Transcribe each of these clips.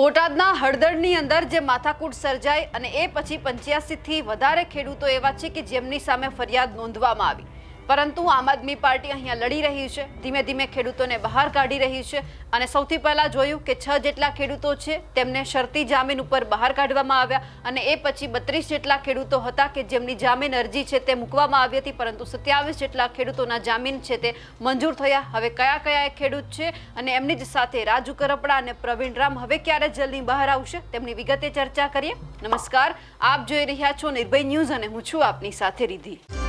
બોટાદના હળદરની અંદર જે માથાકૂટ સર્જાઈ અને એ પછી પંચ્યાસીથી વધારે ખેડૂતો એવા છે કે જેમની સામે ફરિયાદ નોંધવામાં આવી. પરંતુ આમ આદમી પાર્ટી અહીંયા લડી રહી છે. ધીમે ધીમે ખેડૂતોને બહાર કાઢી રહી છે અને સૌથી પહેલાં જોયું કે છ જેટલા ખેડૂતો છે તેમને શરતી જામીન ઉપર બહાર કાઢવામાં આવ્યા અને એ પછી બત્રીસ જેટલા ખેડૂતો હતા કે જેમની જામીન અરજી છે તે મૂકવામાં આવી હતી, પરંતુ સત્યાવીસ જેટલા ખેડૂતોના જામીન છે તે મંજૂર થયા. હવે કયા કયા ખેડૂત છે અને એમની જ સાથે રાજુ કરપડા અને પ્રવીણ રામ હવે ક્યારે જલ્દી બહાર આવશે તેમની વિગતે ચર્ચા કરીએ. નમસ્કાર. આપ જોઈ રહ્યા છો નિર્ભય ન્યૂઝ અને હું છું આપની સાથે રીધી.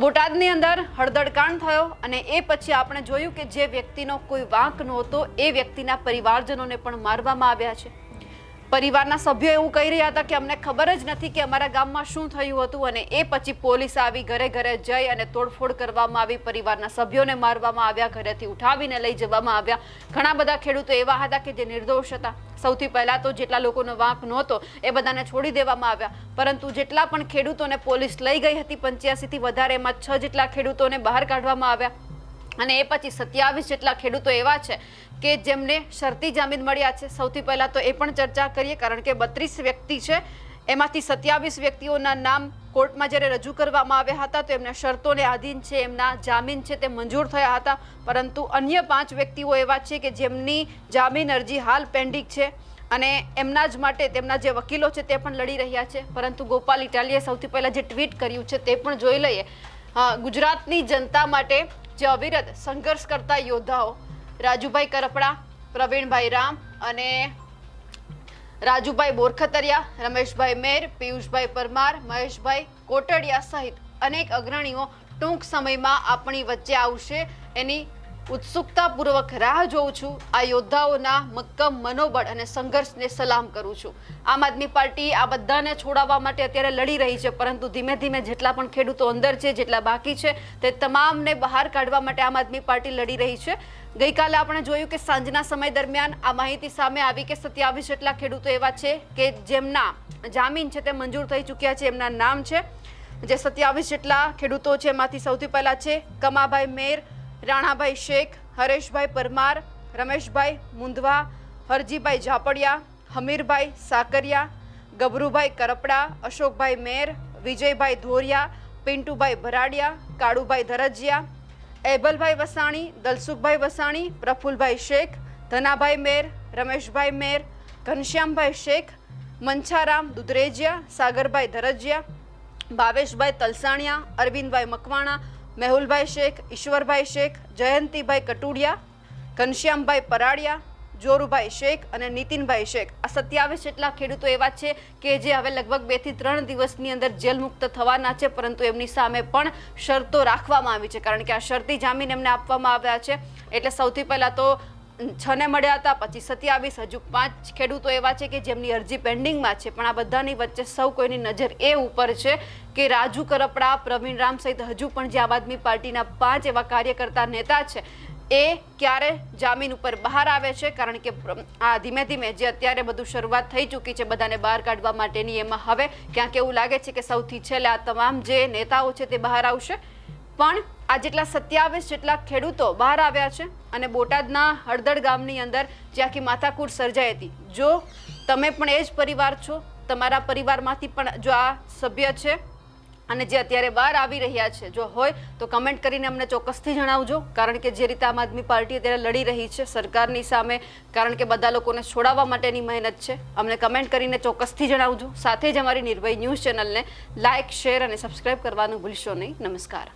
બોટાદની અંદર હળદળકાંડ થયો અને એ પછી આપણે જોયું કે જે વ્યક્તિનો કોઈ વાંક નહોતો, એ વ્યક્તિના પરિવારજનોને પણ મારવામાં આવ્યા છે. પરિવારના સભ્યો એવું કહી રહ્યા હતા કે અમને ખબર જ નથી કે અમારા ગામમાં શું થયું હતું અને એ પછી પોલીસ આવી ઘરે ઘરે જઈ અને તોડફોડ કરવામાં આવી, પરિવારના સભ્યોને મારવામાં આવ્યા, ઘરેથી ઉઠાવીને લઈ જવામાં આવ્યા. ઘણા બધા ખેડૂતો એવા હતા કે જે નિર્દોષ હતા. સૌથી પહેલા તો જેટલા લોકોનો વાંક નહોતો એ બધાને છોડી દેવામાં આવ્યા. પરંતુ જેટલા પણ ખેડૂતોને પોલીસ લઈ ગઈ હતી, પંચ્યાસીથી વધારે એમાં છ જેટલા ખેડૂતોને બહાર કાઢવામાં આવ્યા. અને એ પછી સત્યાવીસ જેટલા ખેડૂતો એવા છે કે જેમને શરતી જામીન મળ્યા છે. સૌથી પહેલા તો એ પણ ચર્ચા કરીએ, કારણ કે બત્રીસ વ્યક્તિ છે. એમાંથી સત્યાવીસ વ્યક્તિઓના નામ કોર્ટમાં જ્યારે રજૂ કરવામાં આવ્યા હતા, તો એમના શરતોને આધીન છે, એમના જામીન છે તે મંજૂર થયા હતા. પરંતુ અન્ય પાંચ વ્યક્તિઓ એવા છે કે જેમની જામીન અરજી હાલ પેન્ડિંગ છે અને એમના જ માટે તેમના જે વકીલો છે તે પણ લડી રહ્યા છે. પરંતુ ગોપાલ ઇટાલીએ સૌથી પહેલાં જે ટ્વીટ કર્યું છે તે પણ જોઈ લઈએ. ગુજરાતની જનતા માટે જે અવિરત સંઘર્ષ કરતા યોદ્ધાઓ, રાજુભાઈ કરપડા, પ્રવીણભાઈ રામ અને રાજુભાઈ બોરખતરિયા, રમેશભાઈ મેર, પિયુષભાઈ પરમાર, મહેશભાઈ કોટડિયા સહિત અનેક અગ્રણીઓ ટૂંક સમયમાં આપણી વચ્ચે આવશે. એની ઉત્સુકતાપૂર્વક રાહ જોઉં છું. આ યોદ્ધાઓના મક્કમ મનોબળ અને સંઘર્ષને સલામ કરું છું. આમ આદમી પાર્ટી આ બધાને છોડાવવા માટે અત્યારે લડી રહી છે, પરંતુ ધીમે ધીમે જેટલા પણ ખેડૂતો અંદર છે, જેટલા બાકી છે, તે તમામને બહાર કાઢવા માટે આમ આદમી પાર્ટી લડી રહી છે. ગઈકાલે આપણે જોયું કે સાંજના સમય દરમિયાન આ માહિતી સામે આવી કે સત્યાવીસ જેટલા ખેડૂતો એવા છે કે જેમના જામીન છે તે મંજૂર થઈ ચૂક્યા છે, એમના નામ છે. જે સત્યાવીસ જેટલા ખેડૂતો છે, એમાંથી સૌથી પહેલાં છે કમાભાઈ મેર રાણાભાઈ શેખ, હરેશભાઈ પરમાર, રમેશભાઈ મુંદવા હરજીભાઈ ઝાપડિયા, હમીરભાઈ સાકરિયા ગભરુભાઈ કરપડા, અશોકભાઈ મેર, વિજયભાઈ ધોરિયા, પિન્ટુભાઈ ભરાડિયા, કાળુભાઈ ધરજિયા, એબલભાઈ વસાણી, દલસુખભાઈ વસાણી, પ્રફુલભાઈ શેખ, ધનાભાઈ મેર, રમેશભાઈ મેર, ઘનશ્યામભાઈ શેખ મંછારામ દુધરેજિયા, સાગરભાઈ ધરજિયા, ભાવેશભાઈ તલસાણિયા, અરવિંદભાઈ મકવાણા મેહુલભાઈ શેખ, ઈશ્વરભાઈ શેખ, જયંતિભાઈ કટુડિયા, ઘનશ્યામભાઈ પરાડિયા, જોરુભાઈ શેખ અને નીતિનભાઈ શેખ. આ સત્યાવીસ જેટલા ખેડૂતો એવા છે કે જે હવે લગભગ બેથી ત્રણ દિવસની અંદર જેલ મુક્ત થવાના છે, પરંતુ એમની સામે પણ શરતો રાખવામાં આવી છે. કારણ કે આ શરતી જામીન એમને આપવામાં આવ્યા છે. એટલે સૌથી પહેલા તો છ ને મળ્યા હતા, પછી સત્યાવીસ, હજુ પાંચ ખેડૂતો એવા છે કે જેમની અરજી પેન્ડિંગમાં છે, પણ આ બધાની વચ્ચે સૌ કોઈની નજર એ ઉપર છે કે રાજુ કરપડા, પ્રવીણ રામ સહિત હજુ પણ જે આમ આદમી પાર્ટીના પાંચ એવા કાર્યકર્તા નેતા છે, એ ક્યારે જામીન ઉપર બહાર આવે છે? કારણ કે આ ધીમે ધીમે જે અત્યારે બધું શરૂઆત થઈ ચૂકી છે બધાને બહાર કાઢવા માટેની, એમાં હવે ક્યાંક એવું લાગે છે કે સૌથી છેલ્લે આ તમામ જે નેતાઓ છે તે બહાર આવશે. પણ આ જેટલા સત્યાવીસ જેટલા ખેડૂતો બહાર આવ્યા છે અને બોટાદના હળદડ ગામની અંદર જે આખી માથાકૂટ સર્જાઈ હતી. જો તમે પણ એ જ પરિવાર છો, તમારા પરિવારમાંથી પણ જો આ સભ્ય છે અને જે અત્યારે બહાર આવી રહ્યા છે, જો હોય તો કમેન્ટ કરીને અમને ચોક્કસથી જણાવજો. કારણ કે જે રીતે આમ આદમી પાર્ટી અત્યારે લડી રહી છે સરકારની સામે, કારણ કે બધા લોકોને છોડાવવા માટેની મહેનત છે, અમને કમેન્ટ કરીને ચોક્કસથી જણાવજો. સાથે જ અમારી નિર્ભય ન્યૂઝ ચેનલને લાઇક શેર અને સબસ્ક્રાઈબ કરવાનું ભૂલશો નહીં. નમસ્કાર.